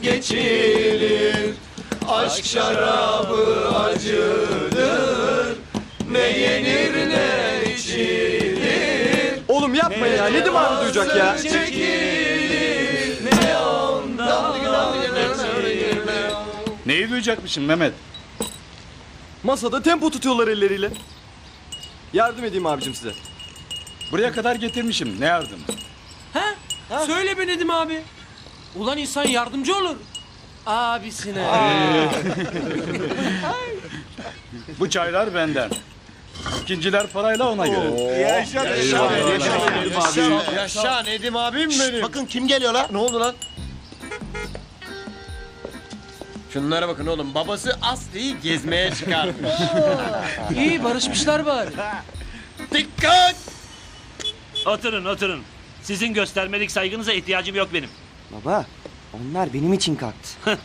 vazgeçilir Aşk şarabı acıdır Ne yenir ne içilir Oğlum yapma ya. Nedim abi duyacak ya. Çekilir ne ondan geçilir Neyi duyacakmışım Mehmet? Masada tempo tutuyorlar elleriyle. Yardım edeyim abicim size. Buraya kadar getirmişim. Ne yardımı? Ha? Söyle be Nedim abi. Ulan insan yardımcı olur. Abisine. Bu çaylar benden. İkinciler parayla ona göre. Yaşa Yaşa Nedim abim benim Bakın kim geliyor lan? Ne oldu lan? Şunlara bakın oğlum babası Aslı'yı gezmeye çıkarmış İyi barışmışlar bari. Dikkat! Oturun oturun. Sizin göstermelik saygınıza ihtiyacım yok benim. Baba, onlar benim için kalktı.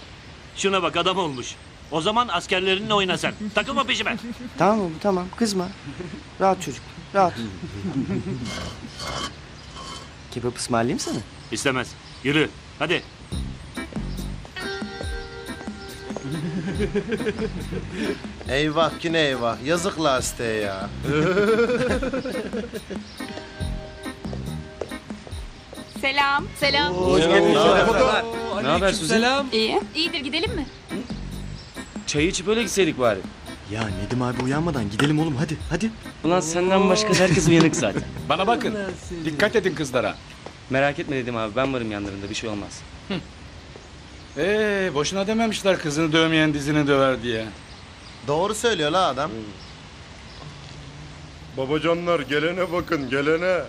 Şuna bak adam olmuş. O zaman askerlerinle oyna sen. Takılma peşime. tamam baba, tamam. Kızma. Rahat çocuk, rahat. Kebap ısmarlayayım sana. İstemez. Yürü. Hadi. Eyvah ki ne eyvah. Yazık lastiğe ya. Selam. Selam. Ne haber Selam. İyi. İyidir gidelim mi? Çayı içip öyle gitseydik bari. Ya Nedim abi uyanmadan gidelim oğlum hadi hadi. Ulan senden başka herkes uyanık zaten. Bana bakın. Dikkat edin kızlara. Merak etme dedim abi ben varım yanlarında bir şey olmaz. Ee, boşuna dememişler kızını dövmeyen dizini döver diye. Doğru söylüyor la adam. Babacanlar gelene bakın gelene.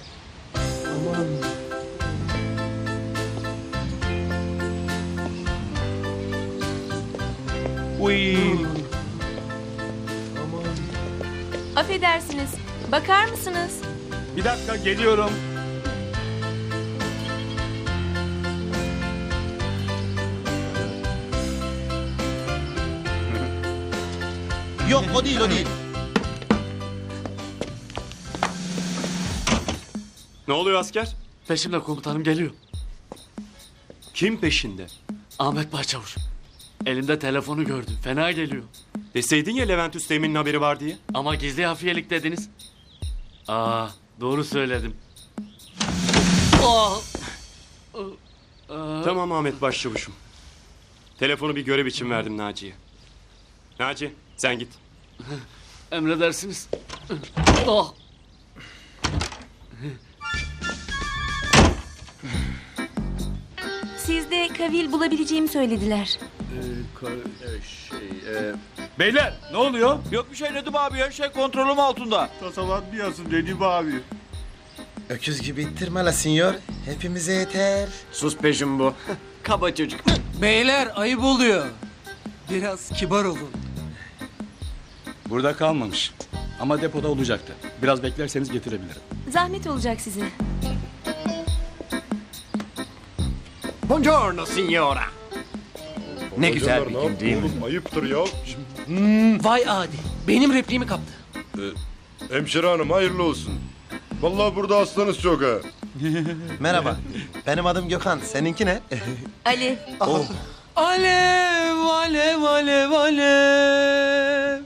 Affedersiniz. Bakar mısınız? Bir dakika geliyorum. Yok o değil o değil. Ne oluyor asker? Peşimde komutanım geliyor. Kim peşinde? Ahmet Başçavuş. Elimde telefonu gördüm. Fena geliyor. Deseydin ya Levent Üsteğmen'in haberi var diye. Ama gizli hafiyelik dediniz. Aa, doğru söyledim. Tamam Ahmet Başçavuş'um. Telefonu bir görev için verdim Naci'ye. Naci sen git. Emredersiniz. Ah! Sizde kavil bulabileceğimi söylediler. Beyler ne oluyor? Yok bir şey Nedim abi her şey kontrolüm altında Tasalanmayasın Nedim abi. Öküz gibi ittirme la sinyor. Hepimize yeter. Sus peşim bu Kaba çocuk. Beyler ayıp oluyor. Biraz kibar olun. Burada kalmamış. Ama depoda olacaktı. Biraz beklerseniz getirebilirim. Zahmet olacak size. Buongiorno signora Ne güzel bir gün değil mi? oğlum, Ayıptır ya. Vay adi. Benim repliğimi kaptı. Hemşire hanım hayırlı olsun. Vallahi burada aslanız çok ha. Merhaba. Benim adım Gökhan. Seninki ne? Ali. Alev alev alev alev.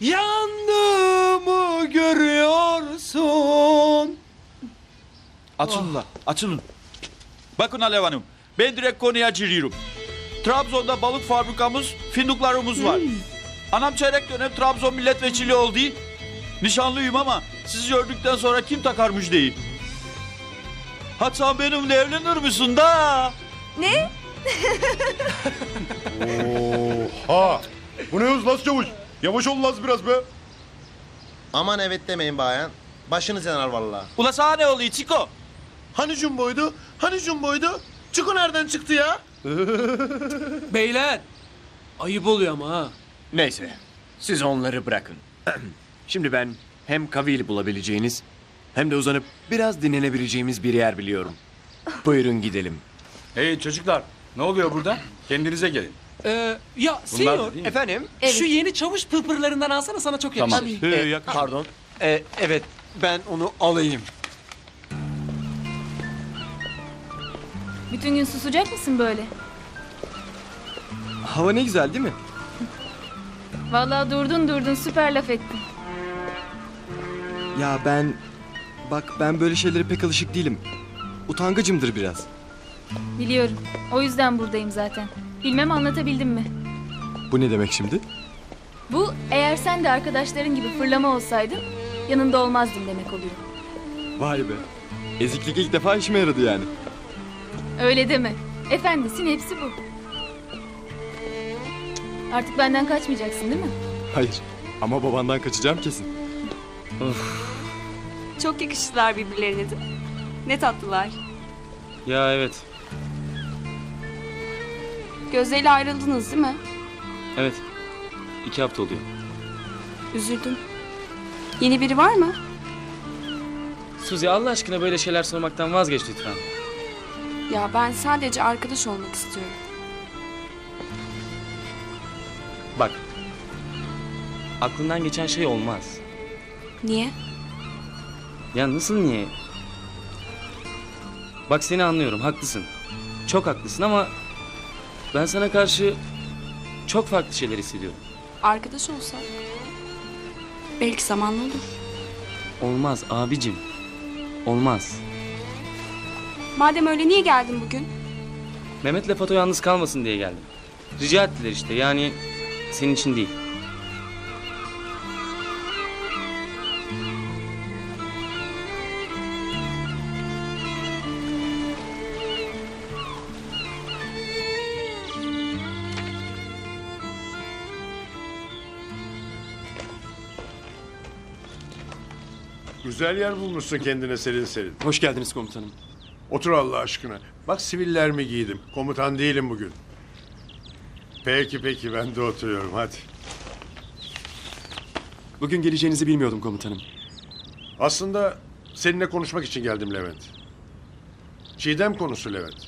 Yandığımı görüyorsun. Açılın la açılın Bakın Alev Hanım ben direkt konuya giriyorum Trabzon'da balık fabrikamız fındıklarımız var Anam çeyrek dönem Trabzon milletvekili oldu Nişanlıyım ama sizi gördükten sonra kim takar müjdeyi? Hadi sen benimle evlenir misin da? Ne? Ha. Bu ne hız Las Çavuş? Yavaş ol Las biraz be. Aman evet demeyin bayan. Başınız yanar vallahi. Ula sana ne oluyor Çiko? Hani jumboydu? Hani jumboydu? Çuku nereden çıktı ya? Beyler. Ayıp oluyor ama ha. Neyse siz onları bırakın Şimdi ben hem kavil bulabileceğiniz hem de uzanıp biraz dinlenebileceğimiz bir yer biliyorum Buyurun gidelim Hey çocuklar ne oluyor burada? Kendinize gelin. Ee, ya Bunlar senyor. değil mi? Efendim? Evet. Şu yeni çavuş pırpırlarından alsana sana çok Tamam. yakışır. Pardon Ee, Evet ben onu alayım Bütün gün susacak mısın böyle? Hava ne güzel değil mi? Vallahi durdun durdun süper laf ettin. Ya ben... Bak ben böyle şeylere pek alışık değilim. Utangacımdır biraz. Biliyorum. O yüzden buradayım zaten. Bilmem anlatabildim mi? Bu ne demek şimdi? Bu eğer sen de arkadaşların gibi fırlama olsaydın yanında olmazdım demek oluyor. Vay be. Eziklik ilk defa işime yaradı yani. Öyle deme. Efendisin hepsi bu. Artık benden kaçmayacaksın değil mi? Hayır. Ama babandan kaçacağım kesin. Çok yakıştılar birbirlerine değil mi? Ne tatlılar. Ya evet. Gözde ile ayrıldınız değil mi? Evet. İki hafta oluyor. Üzüldüm. Yeni biri var mı? Suzi Allah aşkına böyle şeyler sormaktan vazgeç lütfen. Ya ben sadece arkadaş olmak istiyorum. Bak. Aklından geçen şey olmaz. Niye? Ya nasıl niye? Bak seni anlıyorum haklısın. Çok haklısın ama ben sana karşı çok farklı şeyler hissediyorum. Arkadaş olsak. Belki zamanla olur. Olmaz abicim. Olmaz. Madem öyle niye geldin bugün? Mehmet'le Fato yalnız kalmasın diye geldim. Rica ettiler işte yani senin için değil. Güzel yer bulmuşsun kendine serin serin. Hoş geldiniz komutanım. Otur Allah aşkına. Bak siviller mi giydim? Komutan değilim bugün. Peki peki ben de oturuyorum hadi. Bugün geleceğinizi bilmiyordum komutanım. Aslında seninle konuşmak için geldim Levent. Çiğdem konusu Levent.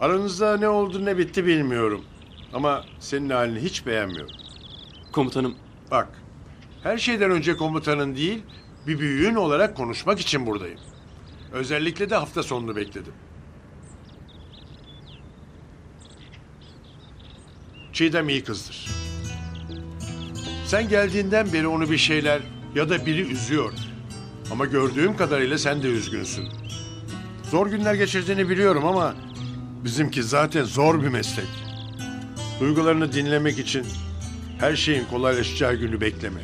Aranızda ne oldu ne bitti bilmiyorum. Ama senin halini hiç beğenmiyorum. Komutanım Bak, her şeyden önce komutanın değil, bir büyüğün olarak konuşmak için buradayım. Özellikle de hafta sonunu bekledim. Çiğdem iyi kızdır. Sen geldiğinden beri onu bir şeyler ya da biri üzüyor. Ama gördüğüm kadarıyla sen de üzgünsün. Zor günler geçirdiğini biliyorum ama bizimki zaten zor bir meslek. Duygularını dinlemek için her şeyin kolaylaşacağı günü bekleme.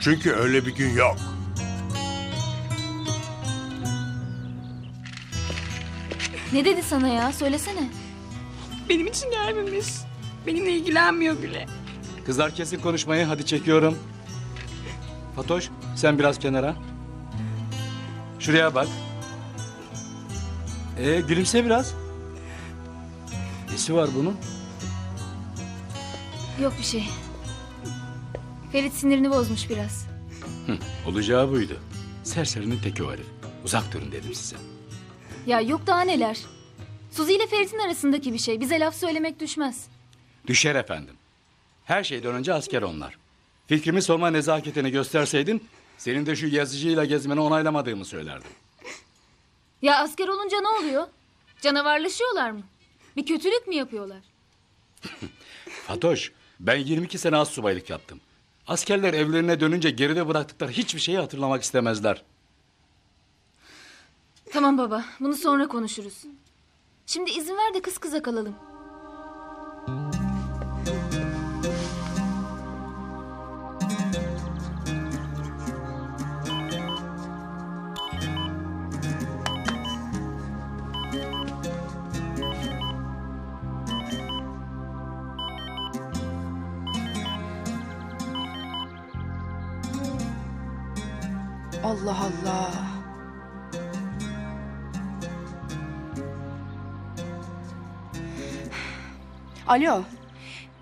Çünkü öyle bir gün yok. Ne dedi sana ya? Söylesene. Benim için gelmemiş. Benimle ilgilenmiyor bile. Kızlar kesin konuşmayı hadi çekiyorum. Fatoş sen biraz kenara. Şuraya bak. Ee gülümse biraz. Nesi var bunun? Yok bir şey. Ferit sinirini bozmuş biraz. Olacağı buydu. Serserinin teki o herif. Uzak durun dedim size. Ya yok daha neler. Suzi ile Ferit'in arasındaki bir şey. Bize laf söylemek düşmez. Düşer efendim. Her şeyden önce asker onlar. Fikrimi sorma nezaketini gösterseydin... ...senin de şu yazıcıyla gezmeni onaylamadığımı söylerdim. Ya asker olunca ne oluyor? Canavarlaşıyorlar mı? Bir kötülük mü yapıyorlar? Fatoş, ben 22 sene az subaylık yaptım. Askerler evlerine dönünce geride bıraktıkları hiçbir şeyi hatırlamak istemezler. Tamam baba, bunu sonra konuşuruz. Şimdi izin ver de kız kıza kalalım. Allah Allah. Alo.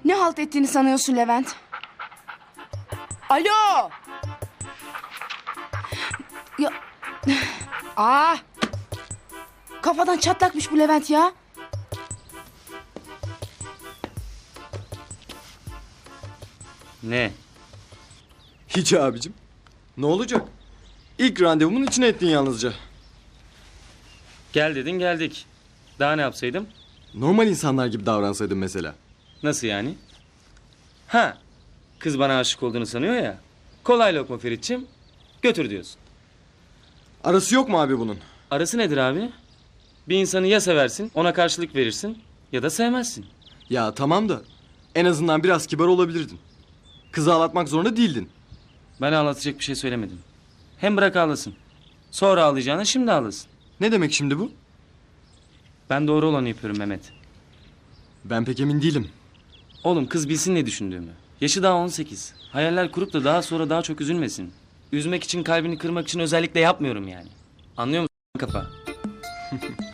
Ne halt ettiğini sanıyorsun Levent? Alo. Ya. Aa. Kafadan çatlakmış bu Levent ya. Ne? Hiç abicim. Ne olacak? İlk randevumun içine ettin yalnızca. Gel dedin geldik. Daha ne yapsaydım? Normal insanlar gibi davransaydın mesela. Nasıl yani? Ha, kız bana aşık olduğunu sanıyor ya. Kolay lokma Feritçim. Götür diyorsun. Arası yok mu abi bunun? Arası nedir abi? Bir insanı ya seversin, ona karşılık verirsin ya da sevmezsin. Ya tamam da en azından biraz kibar olabilirdin. Kızı ağlatmak zorunda değildin. Ben ağlatacak bir şey söylemedim. Hem bırak ağlasın. Sonra ağlayacağına şimdi ağlasın. Ne demek şimdi bu? Ben doğru olanı yapıyorum Mehmet. Ben pek emin değilim. Oğlum kız bilsin ne düşündüğümü. Yaşı daha 18. Hayaller kurup da daha sonra daha çok üzülmesin. Üzmek için kalbini kırmak için özellikle yapmıyorum yani. Anlıyor musun kafa?